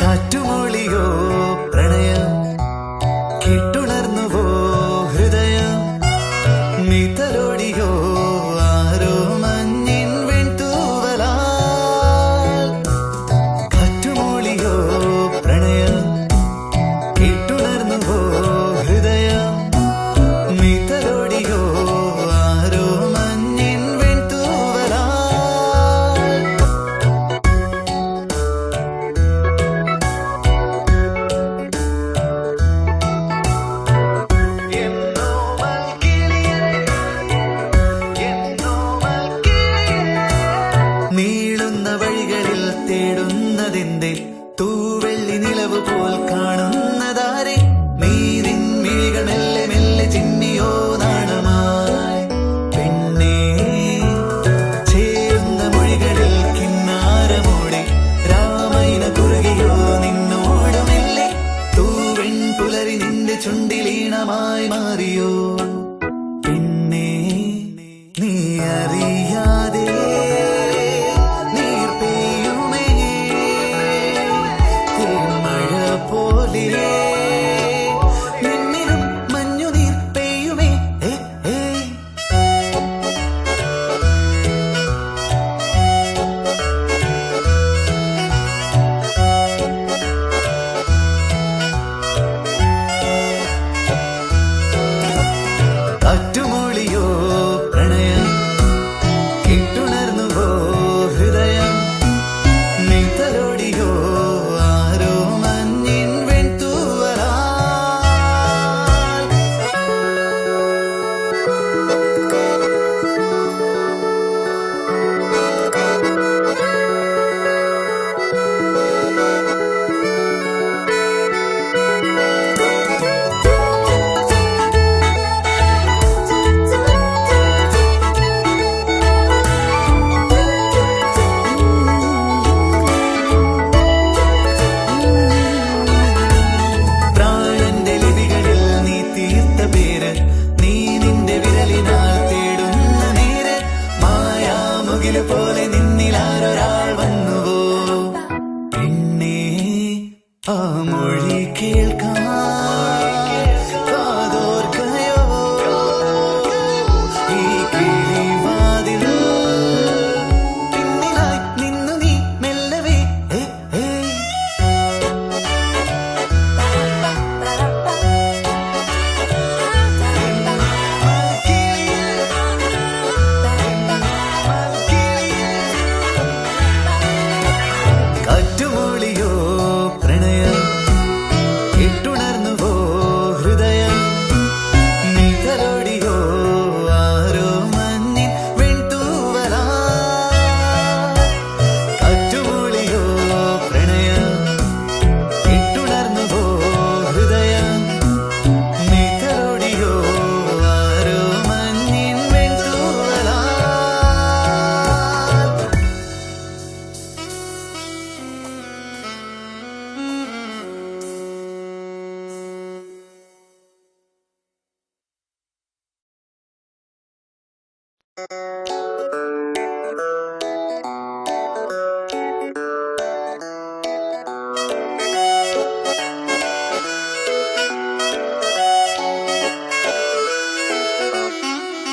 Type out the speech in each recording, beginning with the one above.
കാറ്റുമൊളിയോ കാണുന്നതെന്തേ തൂവെള്ളി നിലവ് പോൽ കാണുന്നതാരേ? മുകിൽ പോലെ നിന്നിലാരൊരാ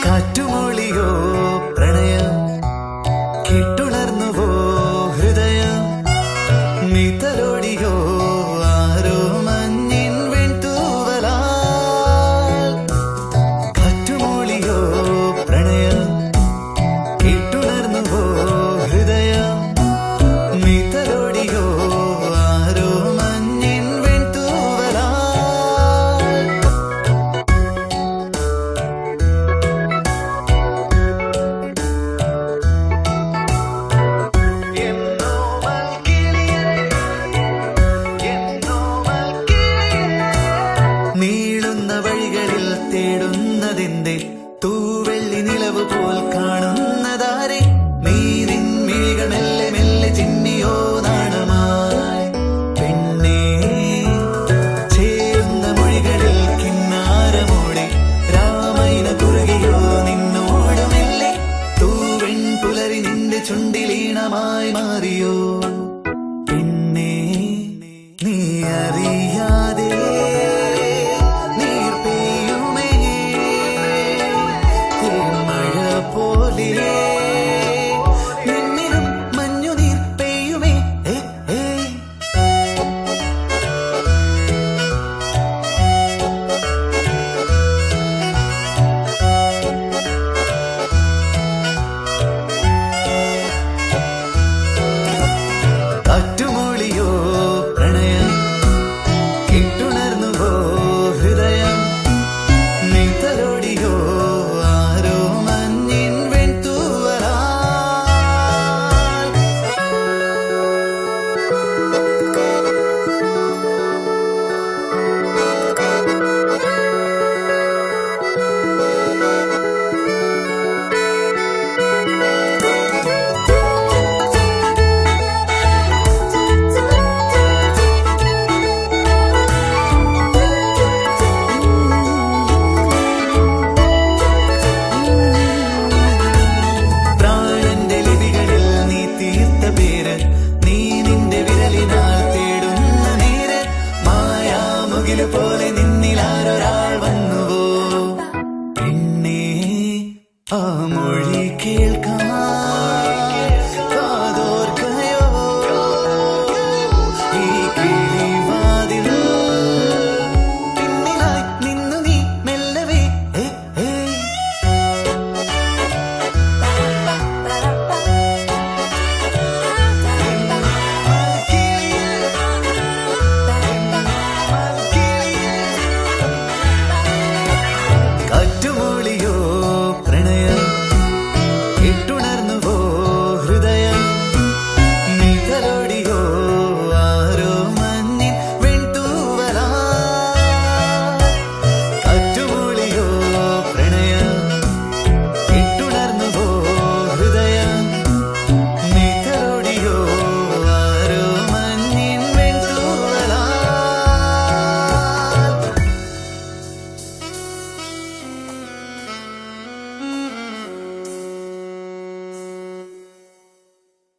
കാറ്റുമൊളിയോ தந்தே தூ